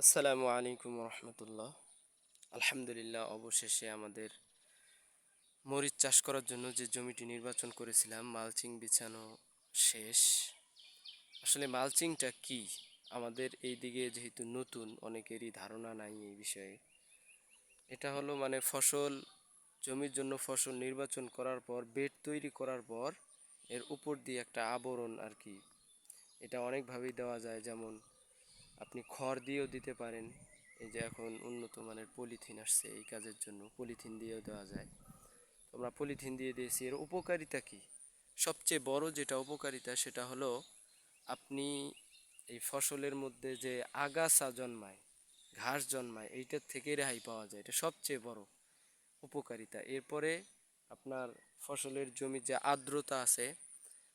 আসসালামু আলাইকুম রহমতুল্লাহ। আলহামদুলিল্লাহ, অবশেষে আমাদের মরিচ চাষ করার জন্য যে জমিটি নির্বাচন করেছিলাম, মালচিং বিছানো শেষ। আসলে মালচিংটা কি? আমাদের এই দিকে যেহেতু নতুন, অনেকেরই ধারণা নাই এই বিষয়ে। এটা হলো মানে ফসল, জমির জন্য ফসল নির্বাচন করার পর, বেড তৈরি করার পর, এর উপর দিয়ে একটা আবরণ আর কি। এটা অনেকভাবেই দেওয়া যায়, যেমন আপনি খড় দিয়েও দিতে পারেন। এই যে এখন উন্নত মানের পলিথিন আসছে এই কাজের জন্য, পলিথিন দিয়েও দেওয়া যায়। আমরা পলিথিন দিয়ে দিয়েছি, এর উপকারিতা কি? সবচেয়ে বড় যেটা উপকারিতা সেটা হলো আপনি এই ফসলের মধ্যে যে আগাছা জন্মায়, ঘাস জন্মায়, এইটার থেকে রেহাই পাওয়া যায়, এটা সবচেয়ে বড় উপকারিতা। এরপরে আপনার ফসলের জমির যে আর্দ্রতা আছে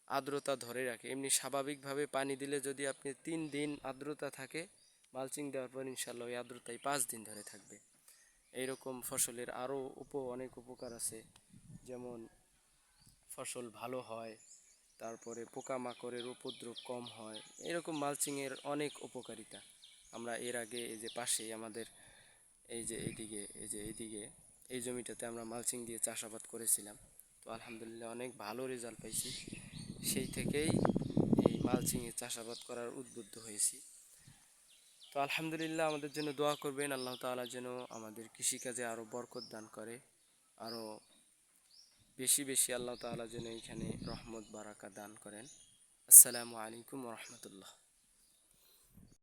আর্দ্রতা ধরে রাখে। এমনি স্বাভাবিকভাবে পানি দিলে যদি আপনি তিন দিন আর্দ্রতা থাকে, মালচিং দেওয়ার পর ইনশাল্লাহ ওই আর্দ্রতায় পাঁচ দিন ধরে থাকবে। এইরকম ফসলের আরও উপ অনেক উপকার আছে। যেমন ফসল ভালো হয়, তারপরে পোকামাকড়ের উপদ্রব কম হয়, এরকম মালচিংয়ের অনেক উপকারিতা। আমরা এর আগে এই যে পাশেই আমাদের এই যে এইদিকে এই যে এইদিকে এই জমিটাতে আমরা মালচিং দিয়ে চাষাবাদ করেছিলাম। তো আলহামদুলিল্লাহ অনেক ভালো রেজাল্ট পাইছি। সেই থেকেই এই মালচিংয়ে চাষাবাদ করার উদ্বুদ্ধ হয়েছি। তো আলহামদুলিল্লাহ আমাদের জন্য দোয়া করবেন, আল্লাহ তাআলা যেন আমাদের কৃষিকাজে আরও বরকত দান করে আরও বেশি বেশি আল্লাহ তাআলা যেন এখানে রহমত বারাকা দান করেন। আসসালামু আলাইকুম রহমতুল্লাহ।